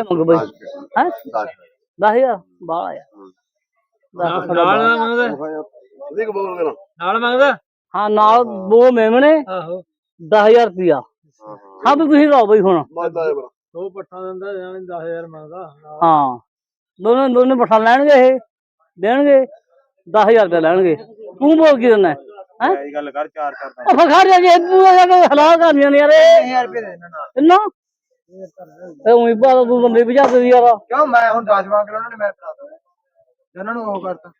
ਰੁਪਏ ਮੰਗ ਬਈ ਹੈ 10000 ਬਾਲਾ ਯਾਰ ਦਸ ਥੋੜ੍ਹਾ ਨਾਲ ਬਾਹਲਾ। ਮੰਗਦਾ ਉਹਦੀ ਕੋ ਬੋਲ ਦੇਣਾ ਨਾਲ ਮੰਗਦਾ ਹਾਂ ਨਾਲ ਦੋ ਮੇਮਣੇ ਆਹੋ 10000 ਰੁਪਿਆ ਹਾਂ ਵੀ ਤੁਸੀਂ ਲਾਓ ਬਈ ਹੁਣ ਮਾਦਾ ਹੈ ਬਰਾ ਦੋ ਪੱਠਾ ਦਿੰਦਾ ਜਾਨੀ 10000 ਮੰਗਦਾ ਨਾਲ। ਹਾਂ ਦੋਨੇ ਦੋਨੇ ਪਠਾ ਲੈਣਗੇ ਇਹ ਦੇਣਗੇ 10000 ਰੁਪਏ ਲੈਣਗੇ ਤੂੰ ਬੋਲ ਕੀ ਦਿੰਦਾ ਹੈ ਇਹ ਗੱਲ ਕਰ ਚਾਰ ਕਰਦਾ ਉਹ ਫਖਾਰ ਜਾ ਜੇ ਤੂੰ ਆ ਕੇ ਹਲਾ ਕਰਦੀਆਂ ਨੇ ਯਾਰ ਇਹ 1000 ਰੁਪਏ ਦੇ ਦੇਣਾ ਨਾਲ ਕਿੰਨਾ ਤੇ ਉਹੀ ਬਾਦ ਤੂੰ ਬੰਦੇ ਭਜਾ ਦੇ ਯਾਰ। ਕਿਉਂ? ਮੈਂ ਹੁਣ 10 ਮੰਗ ਲਿਆ ਉਹਨਾਂ ਨੇ ਮੈਂ ਫੜਾ ਦਵਾਂ ਉਹਨਾਂ ਨੂੰ ਉਹ ਕਰਤਾ।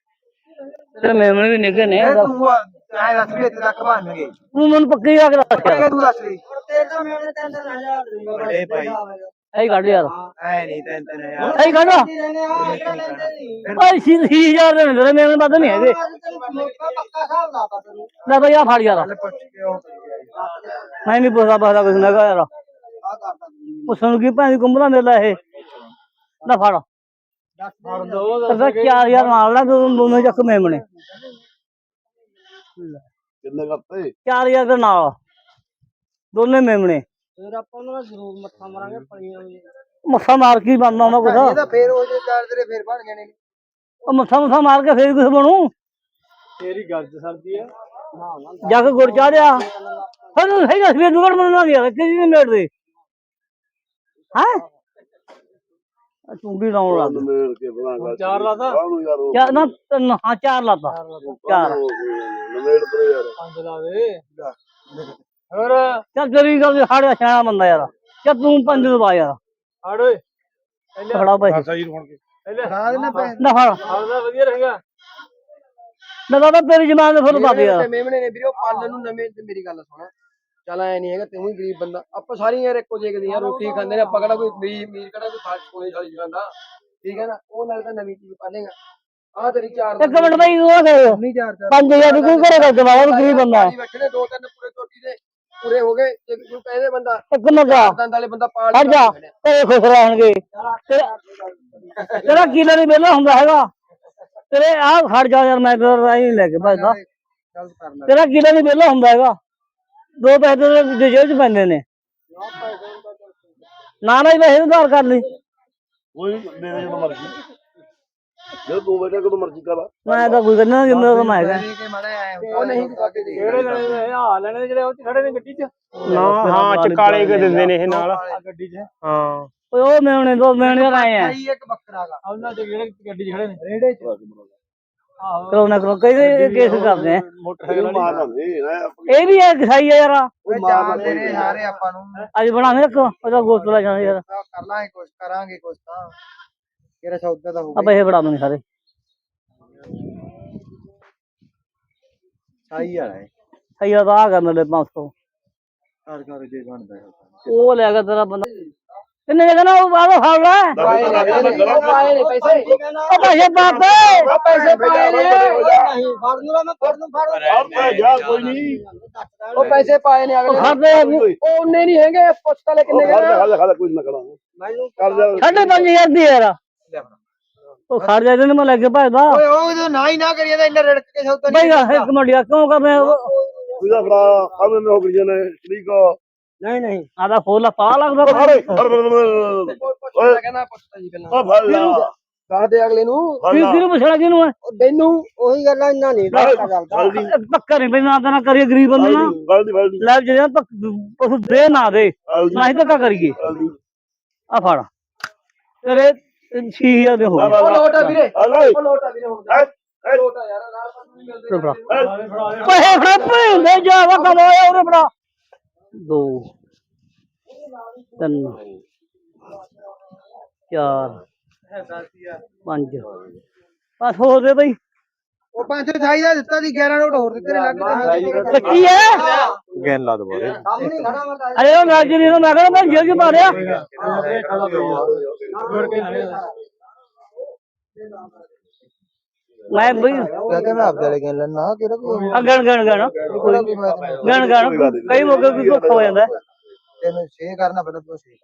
ਤੇਰੇ ਮੇਮਣੇ ਵੀ ਨਿੱਘੇ ਨੇ ਇਹ ਤੂੰ ਐ ਦੱਸ ਵੀ ਇੱਥੇ ਤੱਕ ਬਣਨਗੇ ਤੂੰ ਮੈਨੂੰ ਪੱਕੀ ਆ ਕੇ ਦੱਸ ਯਾਰ। ਤੂੰ ਦੱਸ ਵੀ। ਤੇਰੇ ਤਾਂ ਮੇਰੇ 3000 ਇਹ ਭਾਈ। ਐਂ ਕੱਢ ਯਾਰ। ਐ ਨਹੀਂ 3000 ਐਂ ਕੱਢ। ਓਏ ਸੀ 3000 ਦੇ ਮੇਰੇ ਮੇਮਣੇ ਵੱਧ ਨਹੀਂ ਹੈਗੇ। ਲੈ ਬਈ ਆ ਫੜ ਯਾਰ। ਪੁੱਛ ਕੇ ਉਹ। ਮੈਂ ਨਹੀਂ ਪੁੱਛਦਾ ਬਸਦਾ ਕੁਛ ਨਾ ਯਾਰ। ਪੁੱਛਣ ਨੂੰ ਕੀ ਭੈਣ ਦੀ ਕੁੰਬਲਾ ਮੇਲਾ ਇਹ। ਨਾ ਫੜ। ਫੜ ਦੋ ਕਰਦਾ 4000 ਨਾਲ ਲੈ ਦੋ ਦੋਨੇ ਚੱਕ ਮੇਮਣੇ ਕਿੰਨੇ ਕਰਤੇ? 4000 ਦੇ ਨਾਲ। ਦੋਨੇ ਮੇਮਣੇ ਫਿਰ ਆਪਾਂ ਉਹਨਾਂ ਦਾ ਜ਼ਰੂਰ ਮੱਥਾ ਮਾਰਾਂਗੇ ਮਾਰ ਕੇ ਹੀ ਬਣਦਾ ਉਹਨਾਂ ਕੁਛ ਇਹ ਤਾਂ ਫੇਰ ਉਹ ਜੇ ਚਾਰ ਤੇਰੇ ਫੇਰ ਬਣ ਜਾਣੇ ਨੇ। ਉਹ ਮੱਥਾ ਮੱਥਾ ਮਾਰ ਕੇ ਫੇਰ ਕੁਛ ਬਣੂ? ਤੇਰੀ ਗੱਜ ਸਰਦੀ ਆ। ਜੱਗ ਗੁੜ ਚਾੜਿਆ ਫਿਰ ਸਹੀ ਦੱਸ ਵੀ ਦੁਗੜ ਬਣਾ ਗਿਆ ਕਿਹਦੀ ਨੇ ਮੇੜ ਦੇ ਹੈ? ਤੂੰ ਲਾਉਣ ਲੱਗ ਮੇੜ ਕੇ ਬਣਾ ਚਾਰ ਲਾਤਾ? ਕਾਹਨੂੰ ਯਾਰ ਉਹ ਚਾਰ ਨਾ ਤਿੰਨ ਹਾਂ ਚਾਰ ਲਾਤਾ। ਚਾਰ ਨਵੇੜ ਤੇ ਯਾਰ। ਪੰਜ ਲਾ ਦੇ। ਹੋਰ? ਚੱਲ ਤੇਰੀ ਗੱਲ ਸਾਡਾ ਸਿਆਣਾ ਬੰਦਾ ਯਾਰ। ਚੱਲ ਤੂੰ ਪੰਜ ਦਵਾ ਯਾਰ। ਹੜ ਓਏ। ਪਹਿਲੇ ਖੜਾ ਪੈਸੇ ਸਹੀ ਹੁਣ ਕੇ। ਪਹਿਲੇ ਖਾ ਦੇਣਾ ਪੈ ਨਾ ਫੜ। ਹੜਦਾ ਵਧੀਆ ਰਹੇਗਾ। ਨਾ ਦਾਦਾ ਤੇਰੀ ਜ਼ਮਾਨ ਦੇ ਫੁੱਲ ਪਾ ਦੇ ਯਾਰ। ਮੇਮਣੇ ਨੇ ਵੀਰੇ ਉਹ ਪਾਲਣ ਨੂੰ ਨਵੇਂ ਤੇ ਮੇਰੀ ਗੱਲ ਸੁਣ। ਚੱਲ ਐ ਨਹੀਂ ਹੈਗਾ ਤੂੰ ਵੀ ਗਰੀਬ ਬੰਦਾ। ਆਪਾਂ ਸਾਰੀਆਂ ਯਾਰ ਇੱਕੋ ਜਿਹੇ ਦੀਆਂ ਰੋਟੀ ਖਾਂਦੇ ਨੇ ਆਪਾਂ ਕਿਹੜਾ ਕੋਈ ਮੀਰ ਮੀਰ ਕਿਹੜਾ ਕੋਈ ਫਾਸਟ ਫੂਡ ਵਾਲੀ ਖਾਂਦਾ ਠੀਕ ਹੈ ਨਾ? ਉਹ ਨਾਲ ਤਾਂ ਨਵੀਂ ਚੀਜ਼ ਪਾਲੇਗਾ ਆ। ਤੇਰੀ ਚਾਰ ਇੱਕ ਮਿੰਟ ਬਈ ਉਹ ਦੇ ਨਹੀਂ ਚਾਰ ਚਾਰ ਪੰਜ ਹਜ਼ਾਰ ਦੀ ਕੋਈ ਕਰੇਗਾ ਜਵਾਬ ਉਹ ਗਰੀਬ ਬੰਦਾ। ਹੈ। ਬੈਠੇ ਨੇ ਦੋ ਤਿੰਨ ਪੂਰੇ ਟੋਟੀ ਦੇ ਪੂਰੇ ਹੋ ਗਏ। ਜੇ ਕੋਈ ਕਹਿੰਦੇ ਬੰਦਾ ਇੱਕ ਮਿੰਟ ਦੰਦ ਵਾਲੇ ਬੰਦਾ ਪਾਲ ਹਟ ਜਾ। ਤੇਰੇ ਖੁਸ਼ ਰਹਿਣਗੇ। ਤੇਰਾ- ਤੇਰਾ ਕੀਲਾ ਨਹੀਂ ਵਿਹਲਾ ਹੁੰਦਾ ਹੈਗਾ। ਤੇਰੇ ਆਹ ਖੜ ਜਾ ਯਾਰ ਮੈਂ ਤੇਰਾ ਰਾਹ ਹੀ ਲੈ ਕੇ ਲੈ ਤੇਰਾ ਕੀਲਾ ਨਹੀਂ ਵਿਹਲਾ ਹੁੰਦਾ ਹੈਗਾ। ਦੋ ਪੈਸੇ ਤੇਰੇ ਜੇਬ ਚ ਪੈਂਦੇ ਨੇ। ਨਾ ਨਾ ਹੀ ਪੈਸੇ ਉਧਾਰ ਕਰ ਲਈ। ਕੋਈ ਨੀ, ਦੇ ਦੇ ਜਦੋਂ ਮਰਜ਼ੀ। ਜੇ ਤੂੰ ਬੈਠਾ ਕਦੋਂ ਮਰਜ਼ੀ ਕਰ ਮੈਂ ਤਾਂ ਕੋਈ ਕਰਨਾ ਜਿੰਦਾ ਤਾਂ ਮੈਂ ਹੈਗਾ। ਉਹ ਨਹੀਂ ਕਾਕੇ ਦੇ। ਕਿਹੜੇ ਲੈਣੇ ਨੇ? ਆ ਲੈਣੇ ਨੇ ਜਿਹੜੇ ਉਹ 'ਚ ਖੜੇ ਨੇ ਗੱਡੀ 'ਚ? ਨਾ ਹਾਂ ਚਕਾਲੇ ਕੇ ਦਿੰਦੇ ਨੇ ਇਹ ਨਾਲ? ਗੱਡੀ 'ਚ। ਹਾਂ। ਓਏ ਉਹ ਮੇਵਣੇ ਦੋ ਮੇਵਣੇ ਆਏ ਆ। ਇੱਕ ਬੱਕਰਾ ਗਾ। ਉਹਨਾਂ 'ਚ ਜਿਹੜੇ ਗੱਡੀ 'ਚ ਖੜੇ ਨੇ। ਰੇੜੇ ਚ। ਕਰੋ ਨਾ ਕਰੋ ਕਈ ਇਹ ਕੇਸ ਕਰਦੇ ਆ। ਮੋਟਰਸਾਈਕਲ ਇਹ ਮਾਰ ਲੈਂਦੇ ਇਹ ਵੀ ਹੈ ਕਸਾਈ ਆ ਯਾਰ। ਸਾਰੇ ਆਪਾਂ ਨੂੰ। ਅੱਜ ਬਣਾਵੇਂ ਰੱਖੋ ਉਹਦਾ ਗੋਸ਼ਤ ਲੈ ਜਾਣਾ ਯਾਰ। ਆਹ ਕਰ ਲਾਂਗੇ ਕੁਛ ਕਰਾਂਗੇ ਕੁਛ ਤਾਂ। ਤੇਰਾ ਸੌਦਾ ਤਾਂ ਹੋ ਆ ਪੈਸੇ ਬੜਾ ਦੂੰਗੇ ਸਾਰੇ। ਸਹੀ ਆ ਹੈ ਸਹੀ ਆ ਤਾਂ ਆ ਗਿਆ ਮੇਰੇ 500 ਕਰ ਕਰ ਜੇ ਬਣਦਾ ਉਹ ਲੈ ਗਿਆ ਤੇਰਾ ਬੰਦਾ। ਕਿੰਨੇ ਜਗ੍ਹਾ ਨਾ ਉਹ ਬਾਹਰੋਂ ਫੜ ਲੈ। ਪਾਏ ਨੇ ਪਾਏ ਨੇ ਪੈਸੇ। ਉਹ ਪੈਸੇ ਪਾਤੇ ਪੈਸੇ ਪਾਏ ਨੇ। ਨਹੀਂ ਫੜ ਲੂਗਾ ਮੈਂ ਫੜ ਨੂੰ ਫੜ ਆਪੇ ਜਾ ਕੋਈ ਨਹੀਂ। ਉਹ ਪੈਸੇ ਪਾਏ ਨੇ ਉਹ ਅਗਲੇ ਵੀ। ਉਹ ਉਹਨੇ ਨਹੀਂ ਹੈਗੇ ਪੁੱਛ ਤਾਂ ਲੈ ਕਿੰਨੇ ਖਾ ਗਏ ਜਾ ਖਾ ਜਾ ਕੋਈ ਨਾ ਕਰਾਂ। ਮੈਨੂੰ ਕਰ ਸਾਢੇ ਪੰਜ ਹਜ਼ਾਰ ਦੀ ਯਾਰ। ਉਹ ਖੜ ਜਾ ਇਹਨੂੰ ਮੈਂ ਲੈ ਕੇ ਭਜਦਾ। ਓਏ ਉਹ ਜਦੋਂ ਨਾ ਹੀ ਨਾ ਕਰੀਏ ਤਾਂ ਇੰਨਾ ਰੜਕ ਕੇ ਸੌਦਾ ਬਈ ਇੱਕ ਮਿੰਟ ਕਿਉਂ ਕਰਨੇ ਉਹਦਾ ਫੜਾ ਆਵੇਂ ਹੋ ਗਈ ਨੇ ਠੀਕ ਆ। ਨਹੀਂ ਨਹੀਂ। ਆਦਾ ਫੁੱਲ ਪਾ ਲੱਗਦਾ ਅਰੇ ਪੁੱਛਦਾ ਕਹਿੰਦਾ ਪੁੱਛਦਾ ਜੀ ਪਹਿਲਾਂ। ਉਹ ਫੜ ਲਾ। ਦੱਸ ਦੇ ਅਗਲੇ ਨੂੰ। ਲਾ। ਕਿਹਨੂੰ ਪੁੱਛਣਾ ਕਿਹਨੂੰ ਹੈ ਤੈਨੂੰ ਉਹੀ ਗੱਲਾਂ ਇੰਨਾ ਨਹੀਂ ਫੜਦੀ ਇੱਕ ਪੱਕਾ ਨਹੀਂ ਬਈ ਨਾ ਕਰੀਏ ਗਰੀਬ ਬੰਦੇ ਨਾ। ਫੜਦੀ ਫੜਦੀ ਲੈ ਜੇ ਪਸ਼ੂ ਦੇ ਨਾ ਦੇ ਫੜਦੀ ਨਾ ਹੀ ਧੱਕਾ ਕਰੀਏ। ਆ ਫੜ। ਤੇਰੇ 6000 ਦੇ ਹੋ ਗਏ ਉਹ ਲੋਟ ਆ ਵੀਰੇ। ਉਹ ਲੋਟ ਵੀਰੇ ਹੁਣ। ਲੋਟ ਯਾਰ ਨਾਲ ਨਹੀਂ ਮਿਲਦੇ ਫੜਾ ਪੈਸੇ ਫੜਾ ਭੇਂਦੇ ਜਾ ਵਾ ਕਮਾਇਆ ਉਹਨੇ ਫੜਾ। ਦੋ ਤਿੰਨ ਚਾਰ ਪੰਜ। ਬਸ ਹੋ ਦੇ ਬਈ। ਉਹ 500 ਚਾਹੀਦਾ ਦਿੱਤਾ ਦੀ 11 ਨੋਟ ਹੋਰ ਦਿੱਤੇ ਨੇ ਲੱਗ ਕੀ ਹੈ? ਗੈਨ ਲਾ ਮੈਂ ਤਾਂ ਅਰੇ ਉਹ ਨਾਜਰੀ ਨੂੰ ਮੈਂ ਕਹਿੰਦਾ ਮੈਂ ਜੇਲ੍ਹ ਚ ਪਾ ਰਿਆ ਮੈਂ ਬਈ ਕਹਿੰਦਾ ਮੈਂ ਆਪਦੇ ਵਾਲੇ ਗੇਲ ਲੈਣਾ। ਕਿਹੜਾ ਕੋਈ ਆ ਗਣ ਗਣ ਗਣ। ਕੋਈ ਗਣ ਗਣ। ਕਈ ਮੌਕੇ ਕੋਈ ਧੋਖਾ ਹੋ ਜਾਂਦਾ। ਹੈ। ਤੈਨੂੰ ਸੇ ਕਰਨਾ ਪਹਿਲਾਂ ਤੂੰ ਸੇ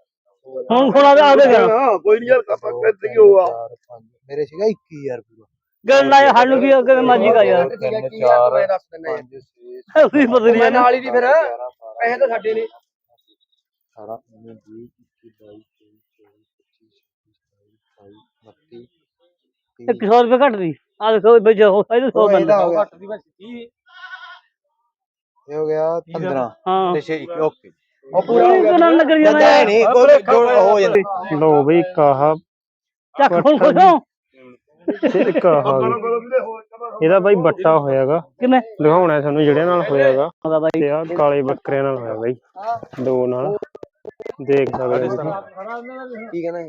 ਹੁਣ ਹੁਣ ਆਵੇ ਆਵੇ ਗਣ ਹਾਂ ਕੋਈ ਨਹੀਂ ਯਾਰ ਕੱਪਾ ਕਿੱਥੇ ਕੀ ਹੋਆ ਮੇਰੇ ਸੀਗਾ 21000 ਰੁਪਏ। ਗਣ ਲਾਇਆ ਸਾਨੂੰ ਕੀ ਅੱਗੇ ਮਾਜੀ ਕਾ ਯਾਰ। ਚਾਰ ਮੈਂ ਦੱਸ ਦਿੰਦਾ ਯਾਰ ਉਹੀ ਪਤਾ ਨਹੀਂ ਮੈਂ ਨਾਲ ਹੀ ਦੀ ਫਿਰ। ਪੈਸੇ ਤਾਂ ਸਾਡੇ ਨੇ। 18 19 20 21 22 23 24 25 32 100 ਰੁਪਏ ਘੱਟ ਦੀ। ਆ ਦੇਖੋ ਵਿੱਚ ਹੋ ਇਹਦੇ 100 ਉਹ ਇਹਦਾ ਬੰਦਾ ਹੋ ਗਿਆ। ਘੱਟ ਦੀ ਬਸ 30 ਇਹ ਹੋ ਗਿਆ 15 ਹਾਂ। ਤੇ 6 ਓਕੇ। ਉਹ ਪੂਰਾ ਹੋ ਗਿਆ ਕਿਉਂ ਨਾ ਨਗਰ ਜਦ ਨਹੀਂ ਕੋਈ ਜੋੜ ਹੋ ਜਾਂਦਾ। ਲੋ ਬਈ ਇੱਕ ਆਹ ਚੱਕ ਹੁਣ ਹੋ ਤੇ ਗਈ। ਇਹਦਾ ਬਾਈ ਬੱਟਾ ਹੋਇਆਗਾ। ਕਿਵੇਂ ਦਿਖਾਉਣਾ ਤੁਹਾਨੂੰ ਜਿਹੜੇ ਨਾਲ ਹੋਇਆਗਾ। ਹੁੰਦਾ ਬਾਈ ਤੇ ਆ ਕਾਲੇ ਬੱਕਰਿਆਂ ਨਾਲ ਹੋਇਆ ਬਾਈ। ਦੋ ਨਾਲ। ਦੇਖ ਸਕਦੇ ਹੋ ਤੁਸੀਂ ਕੀ ਕਹਿੰਦਾ